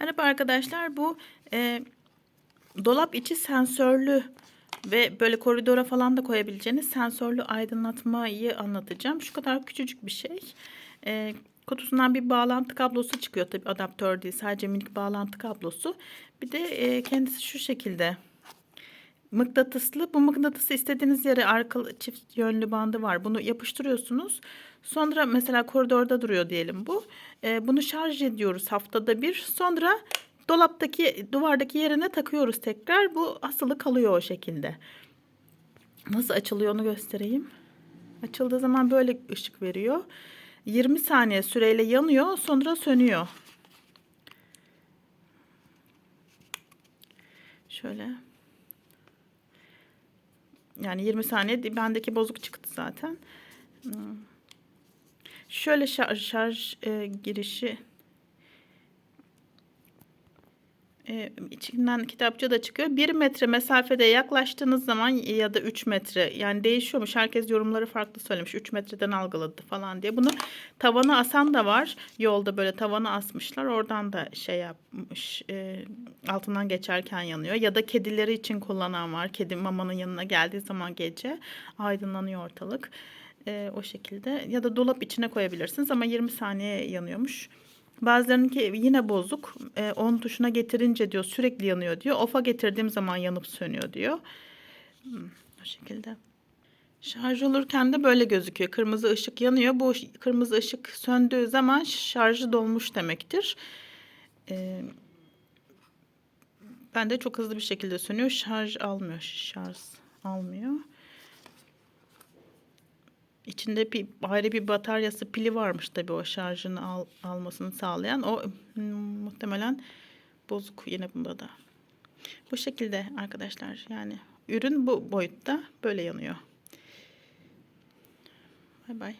Merhaba arkadaşlar. Bu e, dolap içi sensörlü ve böyle koridora falan da koyabileceğiniz sensörlü aydınlatmayı anlatacağım. Şu kadar küçücük bir şey. E, kutusundan bir bağlantı kablosu çıkıyor. Tabi adaptör değil sadece minik bağlantı kablosu. Bir de e, kendisi şu şekilde mıknatıslı. Bu mıknatısı istediğiniz yere arkalı çift yönlü bandı var. Bunu yapıştırıyorsunuz. Sonra mesela koridorda duruyor diyelim bu. Ee, bunu şarj ediyoruz haftada bir. Sonra dolaptaki duvardaki yerine takıyoruz tekrar. Bu asılı kalıyor o şekilde. Nasıl açılıyor onu göstereyim. Açıldığı zaman böyle ışık veriyor. 20 saniye süreyle yanıyor sonra sönüyor. Şöyle. Yani 20 saniye bendeki bozuk çıktı zaten. Hmm. Şöyle şarj, şarj e, girişi e, içinden kitapçı da çıkıyor. 1 metre mesafede yaklaştığınız zaman ya da 3 metre yani değişiyormuş. Herkes yorumları farklı söylemiş. 3 metreden algıladı falan diye. Bunu tavana asan da var. Yolda böyle tavana asmışlar. Oradan da şey yapmış. E, altından geçerken yanıyor. Ya da kedileri için kullanan var. Kedi mamanın yanına geldiği zaman gece aydınlanıyor ortalık. E, o şekilde. Ya da dolap içine koyabilirsiniz ama 20 saniye yanıyormuş. Bazılarınınki yine bozuk. E, on tuşuna getirince diyor sürekli yanıyor diyor. Off'a getirdiğim zaman yanıp sönüyor diyor. Hmm, o şekilde. Şarj olurken de böyle gözüküyor. Kırmızı ışık yanıyor. Bu kırmızı ışık söndüğü zaman şarjı dolmuş demektir. Ee, ben de çok hızlı bir şekilde sönüyor. Şarj almıyor. Şarj almıyor. İçinde bir ayrı bir bataryası pili varmış tabii o şarjını al, almasını sağlayan. O hmm, muhtemelen bozuk yine bunda da. Bu şekilde arkadaşlar yani ürün bu boyutta böyle yanıyor. Bay bay.